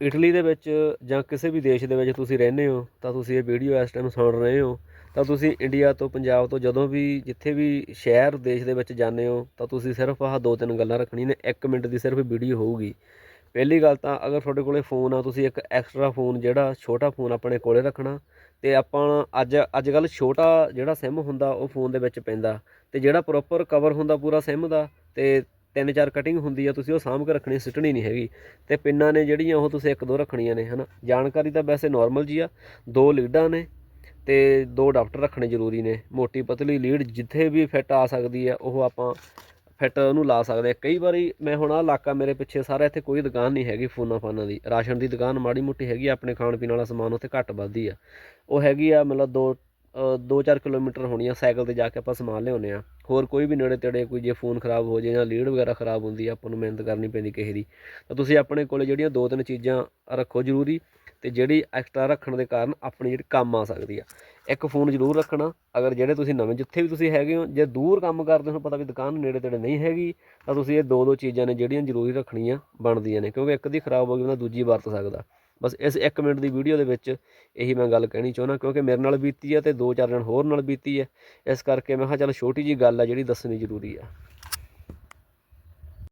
Italy ਦੇ ਵਿੱਚ ਜਾਂ ਕਿਸੇ ਵੀ ਦੇਸ਼ ਦੇ ਵਿੱਚ ਤੁਸੀਂ ਰਹਿੰਦੇ ਹੋ, ਤਾਂ ਤੁਸੀਂ ਇਹ ਵੀਡੀਓ ਇਸ ਟਾਈਮ ਸੁਣ ਰਹੇ ਹੋ। ਤਾਂ ਤੁਸੀਂ ਇੰਡੀਆ ਤੋਂ, ਪੰਜਾਬ ਤੋਂ ਜਦੋਂ ਵੀ ਜਿੱਥੇ ਵੀ ਸ਼ਹਿਰ ਦੇਸ਼ ਦੇ ਵਿੱਚ ਜਾਂਦੇ ਹੋ, ਤਾਂ ਤੁਸੀਂ ਸਿਰਫ ਆਹ ਦੋ ਤਿੰਨ ਗੱਲਾਂ ਰੱਖਣੀਆਂ ਨੇ 1 ਮਿੰਟ ਦੀ ਸਿਰਫ ਵੀਡੀਓ ਹੋਊਗੀ। ਪਹਿਲੀ ਗੱਲ ਤਾਂ ਅਗਰ ਤੁਹਾਡੇ ਕੋਲੇ ਫੋਨ ਆ, ਤੁਸੀਂ ਇੱਕ ਐਕਸਟਰਾ ਫੋਨ ਜਿਹੜਾ ਛੋਟਾ ਫੋਨ ਆਪਣੇ ਕੋਲੇ ਰੱਖਣਾ, ਤੇ ਆਪਾਂ ਅੱਜ ਅੱਜ ਕੱਲ ਛੋਟਾ ਜਿਹੜਾ ਸਿਮ ਹੁੰਦਾ, ਉਹ ਫੋਨ ਦੇ ਵਿੱਚ ਪੈਂਦਾ। ਤੇ ਜਿਹੜਾ ਪ੍ਰੋਪਰ ਕਵਰ ਹੁੰਦਾ ਪੂਰਾ ਸਿਮ ਦਾ, ਤੇ ਤਿੰਨ ਚਾਰ ਕਟਿੰਗ ਹੁੰਦੀ ਆ ਤੁਸੀਂ ਉਹ ਸਾਂਭ ਕੇ ਰੱਖਣੀ ਸਿੱਟਣੀ ਨਹੀਂ ਹੈਗੀ। ਤੇ ਪਿੰਨਾਂ ਨੇ ਜਿਹੜੀਆਂ ਉਹ ਤੁਸੀਂ ਇੱਕ ਦੋ ਰੱਖਣੀਆਂ ਨੇ ਹਨਾ? ਜਾਣਕਾਰੀ ਤਾਂ ਵੈਸੇ ਨਾਰਮਲ ਜੀ ਆ। ਦੋ ਲੀਡਾਂ ਨੇ ਤੇ ਦੋ ਡਾਕਟਰ ਰੱਖਣੇ ਜ਼ਰੂਰੀ ਨੇ। ਮੋਟੀ ਪਤਲੀ ਲੀਡ ਜਿੱਥੇ ਵੀ ਫਿੱਟ ਆ ਸਕਦੀ ਆ ਉਹ ਆਪਾਂ ਫਿੱਟ ਉਹਨੂੰ ਲਾ ਸਕਦੇ ਆ। ਕਈ ਵਾਰੀ ਮੈਂ ਹੁਣ ਆਹ ਇਲਾਕਾ ਮੇਰੇ ਪਿੱਛੇ ਸਾਰਾ ਇੱਥੇ ਕੋਈ ਦੁਕਾਨ ਨਹੀਂ ਹੈਗੀ ਫੋਨਾਂ ਫਾਨਾਂ ਦੀ। ਰਾਸ਼ਨ ਦੀ ਦੁਕਾਨ ਮਾੜੀ ਮੋਟੀ ਹੈਗੀ ਆ, ਆਪਣੇ ਖਾਣ ਪੀਣ ਵਾਲਾ ਸਮਾਨ ਉੱਥੇ ਘੱਟ ਵੱਧਦੀ ਆ। ਉਹ ਹੈਗੀ ਆ ਮਤਲਬ ਦੋ 2-4 ਕਿਲੋਮੀਟਰ ਹੋਣੀ ਆ, ਸਾਈਕਲ ਤੇ ਜਾ ਕੇ ਆਪਾਂ ਸਮਾਨ ਲਿਆਉਂਦੇ ਆ। ਹੋਰ ਕੋਈ ਵੀ ਨੇੜੇ ਤੇੜੇ ਕੋਈ ਜੇ ਫੋਨ ਖਰਾਬ ਹੋ ਜੇ ਜਾਂ ਲੀਡ ਵਗੈਰਾ ਖਰਾਬ ਹੁੰਦੀ ਆ, ਆਪਾਂ ਨੂੰ ਮਿਹਨਤ ਕਰਨੀ ਪੈਂਦੀ ਕਿਸੇ ਦੀ। ਤਾਂ ਤੁਸੀਂ ਆਪਣੇ ਕੋਲੇ ਜਿਹੜੀਆਂ ਦੋ ਤਿੰਨ ਚੀਜ਼ਾਂ ਰੱਖੋ ਜ਼ਰੂਰੀ ਤੇ ਜਿਹੜੀ ਐਕਸਟਰਾ ਰੱਖਣ ਦੇ ਕਾਰਨ ਆਪਣੀ ਜਿਹੜੀ ਕੰਮ ਆ ਸਕਦੀ ਆ। ਇੱਕ ਫੋਨ ਜ਼ਰੂਰ ਰੱਖਣਾ, ਅਗਰ ਜਿਹੜੇ ਤੁਸੀਂ ਨਵੇਂ ਜਿੱਥੇ ਵੀ ਤੁਸੀਂ ਹੈਗੇ ਹੋ, ਜੇ ਦੂਰ ਕੰਮ ਕਰਦੇ ਹੋ ਪਤਾ ਵੀ ਦੁਕਾਨ ਨੇੜੇ ਤੇੜੇ ਨਹੀਂ ਹੈਗੀ, ਤਾਂ ਤੁਸੀਂ ਇਹ ਦੋ ਦੋ ਚੀਜ਼ਾਂ ਨੇ ਜਿਹੜੀਆਂ ਜ਼ਰੂਰੀ ਰੱਖਣੀਆਂ ਬਣਦੀਆਂ ਨੇ, ਕਿਉਂਕਿ ਇੱਕ ਦੀ ਖਰਾਬ ਹੋ ਗਈ ਤਾਂ ਦੂਜੀ ਵਰਤ ਸਕਦਾ। ਬਸ ਇਸ 1 ਮਿੰਟ ਦੀ ਵੀਡੀਓ ਦੇ ਵਿੱਚ ਇਹੀ ਮੈਂ ਗੱਲ ਕਹਿਣੀ ਚਾਹੁੰਦਾ, ਕਿਉਂਕਿ ਮੇਰੇ ਨਾਲ ਬੀਤੀ ਹੈ ਤੇ ਦੋ ਚਾਰ ਜਣ ਹੋਰ ਨਾਲ ਬੀਤੀ ਹੈ ਇਸ ਕਰਕੇ ਮੈਂ ਕਿਹਾ ਚੱਲ ਛੋਟੀ ਜੀ ਗੱਲ ਹੈ ਜਿਹੜੀ ਦੱਸਣੀ ਜ਼ਰੂਰੀ ਆ।